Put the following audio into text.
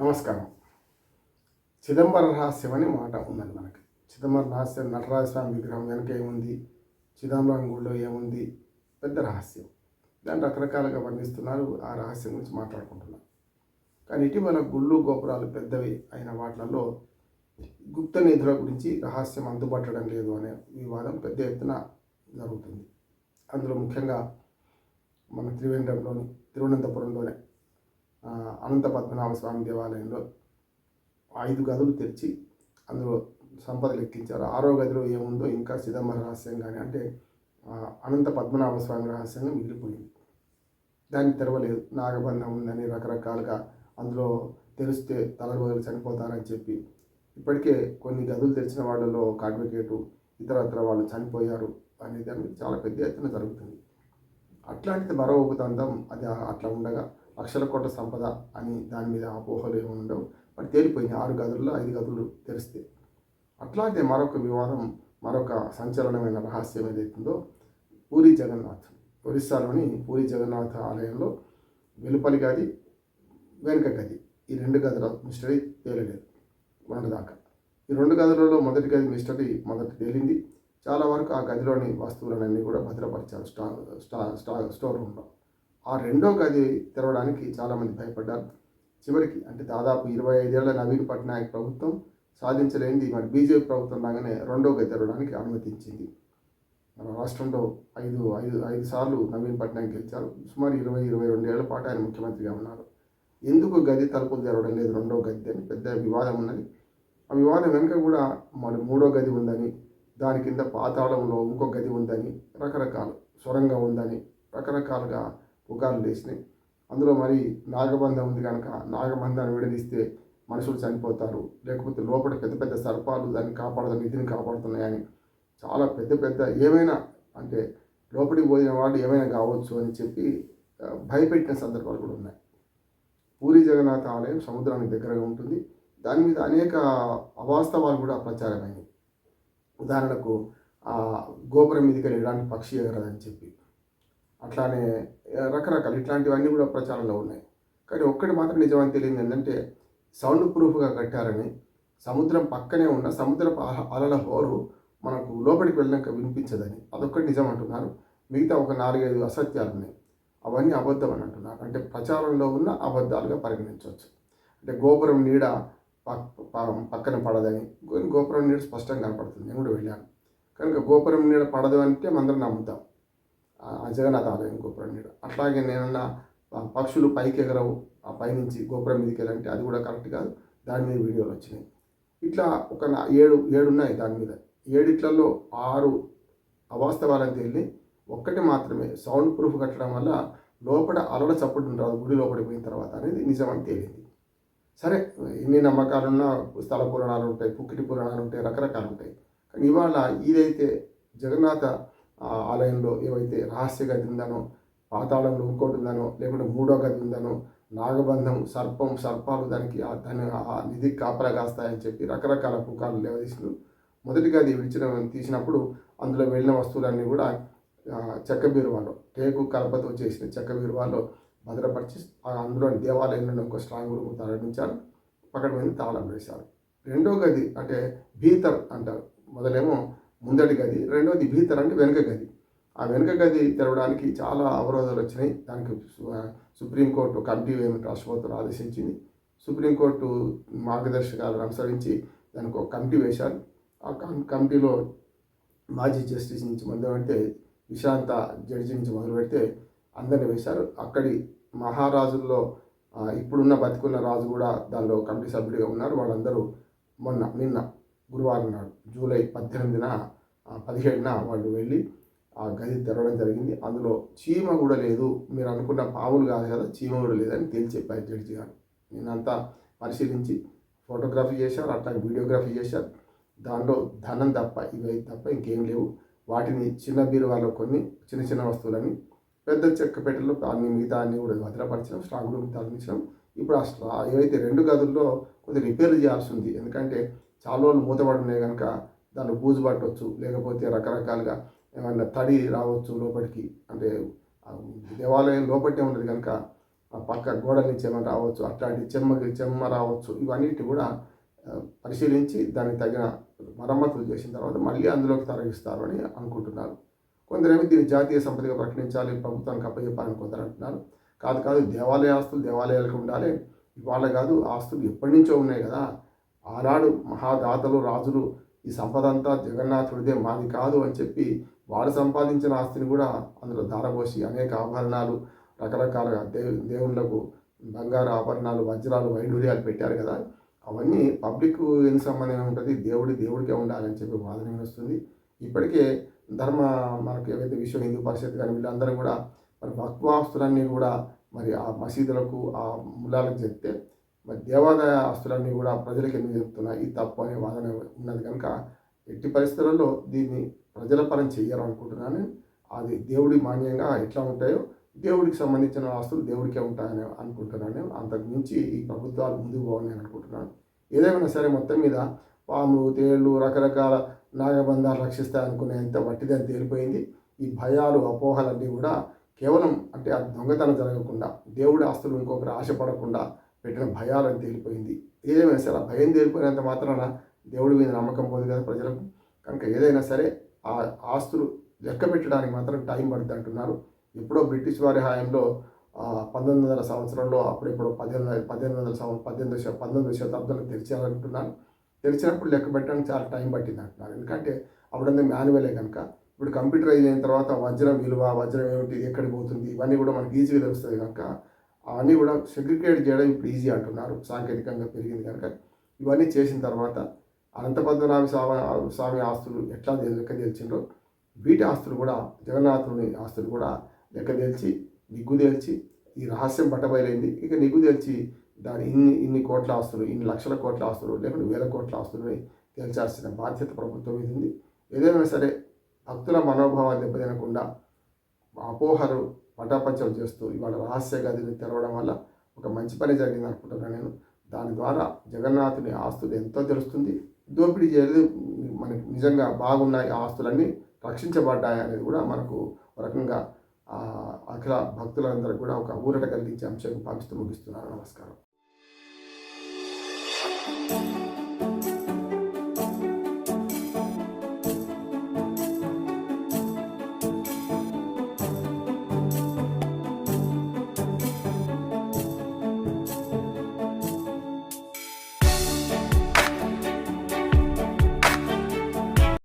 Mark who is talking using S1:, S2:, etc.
S1: నమస్కారం. చిదంబర రహస్యం అనే మాట ఉందండి మనకి. చిదంబర రహస్యం నటరాజ స్వామి విగ్రహం వెనక ఏముంది? చిదంబరం గుడిలో ఏముంది? పెద్ద రహస్యం. దాన్ని రకరకాలుగా వర్ణిస్తున్నారు. ఆ రహస్యం గురించి మాట్లాడుకుంటున్నారు కానీ ఇటీవల గుళ్ళు గోపురాలు పెద్దవి అయిన వాటిలలో గుప్త నిధుల గురించి రహస్యం అందుబట్టడం లేదు అనే వివాదం పెద్ద ఎత్తున జరుగుతుంది. అందులో ముఖ్యంగా మన త్రివేంద్రంలోని తిరువనంతపురంలోనే అనంత పద్మనాభ స్వామి దేవాలయంలో ఐదు గదులు తెరిచి అందులో సంపద లెక్కించారు ఆరో గదిలో ఏముందో ఇంకా చిదంబర రహస్యంగానే అంటే అనంత పద్మనాభ స్వామి రహస్యంగా మిగిలిపోయింది. దాన్ని తెరవలేదు. నాగబంధం ఉందని రకరకాలుగా అందులో తెరిస్తే తలబోదలు చనిపోతారని చెప్పి. ఇప్పటికే కొన్ని గదులు తెరిచిన వాళ్ళలో ఒక అడ్వకేటు ఇతరత్ర వాళ్ళు చనిపోయారు అనేది చాలా పెద్ద ఎత్తున జరుగుతుంది. అట్లాంటిది మరో ఉపతంతం అది అట్లా ఉండగా లక్షల కోట్ల సంపద అని దాని మీద అపోహలు ఏమి ఉండవు. మరి తేలిపోయింది ఆరు గదుల్లో ఐదు గదులు తెరిస్తే అట్లాంటి మరొక వివాదం మరొక సంచలనమైన రహస్యం ఏదైతుందో పూరి జగన్నాథ్. ఒరిస్సాలోని పూరి జగన్నాథ్ ఆలయంలో వెలుపలి గది వెనుక గది ఈ రెండు గదుల మిస్టరీ తేలలేదు మొన్నటిదాకా ఈ రెండు గదులలో మొదటి గది మిస్టరీ మొదటి తేలింది. చాలా వరకు ఆ గదిలోని వస్తువులన్నీ కూడా భద్రపరిచారు స్టా స్టా స్టా స్టోర్ రూమ్లో. ఆ రెండో గది తెరవడానికి చాలామంది భయపడ్డారు. చివరికి అంటే దాదాపు ఇరవై ఐదేళ్ళ నవీన్ పట్నాయక్ ప్రభుత్వం సాధించలేనిది మరి బీజేపీ ప్రభుత్వం లాగానే రెండో గది తెరవడానికి అనుమతించింది. మన రాష్ట్రంలో ఐదు ఐదు ఐదు సార్లు నవీన్ పట్నాయక్ గెలిచారు. సుమారు ఇరవై ఇరవై రెండు ఏళ్ళ పాటు ఆయన ముఖ్యమంత్రిగా ఉన్నారు. ఎందుకు గది తలుపులు తెరవడం లేదు రెండో గది అని పెద్ద వివాదం ఉన్నది. ఆ వివాదం వెనుక కూడా మరి మూడో గది ఉందని దాని కింద పాతాళంలో ఇంకో గది ఉందని రకరకాలు సొరంగం ఉందని రకరకాలుగా పుకార్లు వేసినాయి అందులో మరి నాగబంధం ఉంది కనుక నాగబంధాన్ని విడదీస్తే మనుషులు చనిపోతారు. లేకపోతే లోపల పెద్ద పెద్ద సర్పాలు దాన్ని కాపాడుతూ నిధిని కాపాడుతున్నాయని. చాలా పెద్ద పెద్ద ఏమైనా అంటే లోపలికి పోయిన వాళ్ళు ఏమైనా కావచ్చు అని చెప్పి భయపెట్టిన సందర్భాలు కూడా ఉన్నాయి. పూరి జగన్నాథ ఆలయం సముద్రానికి దగ్గరగా ఉంటుంది. దాని మీద అనేక అవాస్తవాలు కూడా ప్రచారమైనవి. ఉదాహరణకు ఆ గోపురం మీదకి వెళ్ళడానికి పక్షి ఎగరదని చెప్పి. అట్లానే రకరకాలు ఇట్లాంటివన్నీ కూడా ప్రచారంలో ఉన్నాయి. కానీ ఒక్కటి మాత్రం నిజమని తెలియదు ఏంటంటే సౌండ్ ప్రూఫ్గా కట్టారని సముద్రం పక్కనే ఉన్న సముద్రపు అలల హోరు మనకు లోపలికి వెళ్ళాక వినిపించదని. అదొక్కటి నిజం అంటున్నారు. మిగతా ఒక నాలుగైదు అసత్యాలు ఉన్నాయి అవన్నీ అబద్ధం అని అంటున్నారు. అంటే ప్రచారంలో ఉన్న అబద్ధాలుగా పరిగణించవచ్చు. అంటే గోపురం నీడ ప- పక్కన పడదని గోపురం నీడ స్పష్టంగా కనపడుతుంది. నేను కూడా వెళ్ళాను. కనుక గోపురం నీడ పడదు అంటే మనందరం నమ్ముతాం. జగన్నాథ ఆలయం గోపురం నీడ. అట్లాగే నేనన్నా పక్షులు పైకి ఎగరవు ఆ పైనుంచి గోపురం మీదకి వెళ్ళంటే అది కూడా కరెక్ట్ కాదు. దాని మీద వీడియోలు వచ్చినాయి. ఇట్లా ఒక ఏడు ఏడు ఉన్నాయి దాని మీద. ఏడిట్లలో ఆరు అవాస్తవాలను తేలి ఒక్కటి మాత్రమే సౌండ్ ప్రూఫ్ కట్టడం వల్ల లోపల అలల చప్పుడు రాదు గుడి లోపలికి పోయిన తర్వాత అనేది నిజమని తేలింది. సరే ఎన్ని నమ్మకాలున్నా స్థల పురాణాలు ఉంటాయి పుక్కిటి పురాణాలు ఉంటాయి రకరకాలు ఉంటాయి. కానీ ఇవాళ ఇదైతే జగన్నాథ ఆలయంలో ఏవైతే రహస్య గది ఉందనో పాతాళంలో ఇంకోటి ఉందనో లేకుంటే మూడో గది ఉందనో నాగబంధం సర్పం సర్పాలు దానికి దాని ఆ నిధి కాపలా కాస్తాయని చెప్పి రకరకాల పుకార్లు లేవదీసిండ్రు. మొదటి గది విడిచిన తీసినప్పుడు అందులో వెళ్ళిన వస్తువులన్నీ కూడా చెక్క బీరువాలో టేకు కలపతో చేసిన చెక్క బీరువాలో భద్రపరిచి ఆ అందులోని దేవాలయంలో ఒక స్ట్రాంగ్ రూమ్ తరలించారు. పక్కన మీద తాళం వేశారు. రెండో గది అంటే భీతర్ అంటారు. మొదలేమో ముందటి గది రెండవది భీతర్ అంటే వెనుక గది. ఆ వెనుక గది తెరవడానికి చాలా అవరోధాలు వచ్చినాయి. దానికి సుప్రీంకోర్టు కమిటీ ఏమి రాష్ట్రపతులు ఆదేశించింది. సుప్రీంకోర్టు మార్గదర్శకాలను అనుసరించి దానికి ఒక కమిటీ వేశారు. ఆ కమిటీలో మాజీ జస్టిస్ నుంచి మొదలు పెడితే విశాంత జడ్జి నుంచి మొదలు పెడితే అందరిని వేశారు. అక్కడి మహారాజుల్లో ఇప్పుడున్న బతికున్న రాజు కూడా దానిలో కమిటీ సభ్యుడిగా ఉన్నారు. వాళ్ళందరూ మొన్న నిన్న గురువారం నాడు జూలై పద్దెనిమిదిన పదిహేడున వాళ్ళు వెళ్ళి ఆ గది తెరవడం జరిగింది. అందులో చీమ కూడా లేదు. మీరు అనుకున్న పావులు కాదు కదా చీమ కూడా లేదని తేల్చి చెప్పారు జడ్జి గారు నేనంతా పరిశీలించి ఫోటోగ్రఫీ చేశారు అట్లాగే వీడియోగ్రఫీ చేశారు. దానిలో ధనం తప్ప ఇవి తప్ప ఇంకేం లేవు. వాటిని చిన్న బీరువాలో కొన్ని చిన్న చిన్న వస్తువులని పెద్ద చెక్క పెట్టెలో అన్ని మిగతా అన్ని కూడా భద్రపరచడం స్ట్రాంగ్ రూమ్ తరలించడం ఇప్పుడు ఆ స్ట్రా ఏవైతే రెండు గదుల్లో కొద్దిగా రిపేర్ చేయాల్సి ఉంది. ఎందుకంటే చాలా రోజులు మూతపడి ఉన్నాయి కనుక దాన్ని బూజు పట్టవచ్చు లేకపోతే రకరకాలుగా ఏమైనా తడి రావచ్చు లోపలికి. అంటే దేవాలయం లోపటే ఉన్నది కనుక ఆ పక్క గోడ నుంచి ఏమైనా రావచ్చు అట్లాంటి చెమ్మకి చెమ్మ రావచ్చు. ఇవన్నిటి కూడా పరిశీలించి దానికి తగిన మరమ్మతులు చేసిన తర్వాత మళ్ళీ అందులోకి తరలిస్తారు అని అనుకుంటున్నారు. కొందరేమో దీన్ని జాతీయ సంపదగా ప్రకటించాలి ప్రభుత్వానికి అప్పచెప్పాలని కొందరు అంటున్నారు. కాదు కాదు దేవాలయ ఆస్తులు దేవాలయాలకు ఉండాలి. ఇవాళ కాదు ఆస్తులు ఎప్పటి నుంచో ఉన్నాయి కదా. ఆనాడు మహాదాతలు రాజులు ఈ సంపద అంతా జగన్నాథుడిదే మాది కాదు అని చెప్పి వాడు సంపాదించిన ఆస్తిని కూడా అందులో ధారపోసి అనేక ఆభరణాలు రకరకాల దేవు దేవుళ్ళకు బంగారు ఆభరణాలు వజ్రాలు వైఢూర్యాలు పెట్టారు కదా. అవన్నీ పబ్లిక్ ఎందుకు సంబంధమే ఉంటుంది? దేవుడి దేవుడికే ఉండాలని చెప్పి వాదన వస్తుంది ఇప్పటికే ధర్మ మనకు ఏవైతే విశ్వ హిందూ పరిషత్ కానీ వీళ్ళందరూ కూడా మరి వక్ఫ్ ఆస్తులన్నీ కూడా మరి ఆ మసీదులకు ఆ ములాలకు చెప్తే మరి దేవాదాయ ఆస్తులన్నీ కూడా ప్రజలకు ఎందుకు చెప్తున్నాయి? ఇది తప్పు అనే వాదన ఉన్నది కనుక ఎట్టి పరిస్థితులలో దీన్ని ప్రజల పరం చెయ్యాలి అనుకుంటున్నాను అది దేవుడి మాన్యంగా ఎట్లా ఉంటాయో దేవుడికి సంబంధించిన ఆస్తులు దేవుడికే ఉంటాయని అనుకుంటున్నాను. అంతకు మించి ఈ ప్రభుత్వాలు ముందుకు పోవాలని అనుకుంటున్నాను. ఏదేమైనా సరే మొత్తం మీద పాములు తేళ్ళు రకరకాల నాగబంధాలు రక్షిస్తాయనుకునే వట్టిదని తేలిపోయింది. ఈ భయాలు అపోహలన్నీ కూడా కేవలం అంటే ఆ దొంగతనం జరగకుండా దేవుడి ఆస్తులు ఇంకొకరు ఆశపడకుండా పెట్టిన భయాలని తేలిపోయింది. ఏదేమైనా సరే ఆ భయం తేలిపోయినంత మాత్రాన దేవుడి మీద నమ్మకం పోదు కదా ప్రజలకు. కనుక ఏదైనా సరే ఆ ఆస్తులు లెక్క పెట్టడానికి మాత్రం టైం పడుతుంది అంటున్నారు. ఎప్పుడో బ్రిటిష్ వారి హయాంలో పంతొమ్మిది వందల సంవత్సరంలో అప్పుడెప్పుడో పద్దెనిమిది పద్దెనిమిది వందల సంవత్సరం పద్దెనిమిది పంతొమ్మిది శతాబ్దంలో తెరిచారంటున్నాను తెరిచినప్పుడు లెక్క పెట్టడానికి చాలా టైం పట్టింది అంటున్నారు. ఎందుకంటే అప్పుడంతా మాన్యువలే కనుక. ఇప్పుడు కంప్యూటరైజ్ అయిన తర్వాత వజ్రం విలువ వజ్రం ఏమిటి ఎక్కడికి పోతుంది ఇవన్నీ కూడా మనకి ఈజీగా తెలుస్తుంది కనుక. అవన్నీ కూడా సెగ్రిగేట్ చేయడం ఇప్పుడు ఈజీ అంటున్నారు. సాంకేతికంగా పెరిగింది కనుక ఇవన్నీ చేసిన తర్వాత అనంతపద్మనాభ స్వామి స్వామి ఆస్తులు ఎట్లా లెక్క తెలిసిండ్రో వీటి ఆస్తులు కూడా జగన్నాథుని ఆస్తులు కూడా లెక్క తేల్చి నిగ్గుదేల్చి ఈ రహస్యం బట్టబయలైంది. ఇక నిగ్గు తెల్చి దాని ఇన్ని ఇన్ని కోట్ల ఆస్తులు ఇన్ని లక్షల కోట్ల ఆస్తులు లేకుంటే వేల కోట్ల ఆస్తులని తేల్చాల్సిన బాధ్యత ప్రభుత్వం మీద ఉంది. ఏదైనా సరే భక్తుల మనోభావాలు దెబ్బతినకుండా అపోహలు పటాపంచలు చేస్తూ ఇవాళ రహస్య గదిని తెరవడం వల్ల ఒక మంచి పని జరిగింది అనుకుంటున్నాను నేను. దాని ద్వారా జగన్నాథుని ఆస్తులు ఎంతో తెలుస్తుంది. దోపిడీ చేయలేదు. మనకి నిజంగా బాగున్నాయి ఆ ఆస్తులన్నీ రక్షించబడ్డాయి అనేది కూడా మనకు ఒక రకంగా అఖిల భక్తులందరికీ కూడా ఒక ఊరట కలిగించే అంశం పాటిస్తూ ముగిస్తున్నాను. నమస్కారం.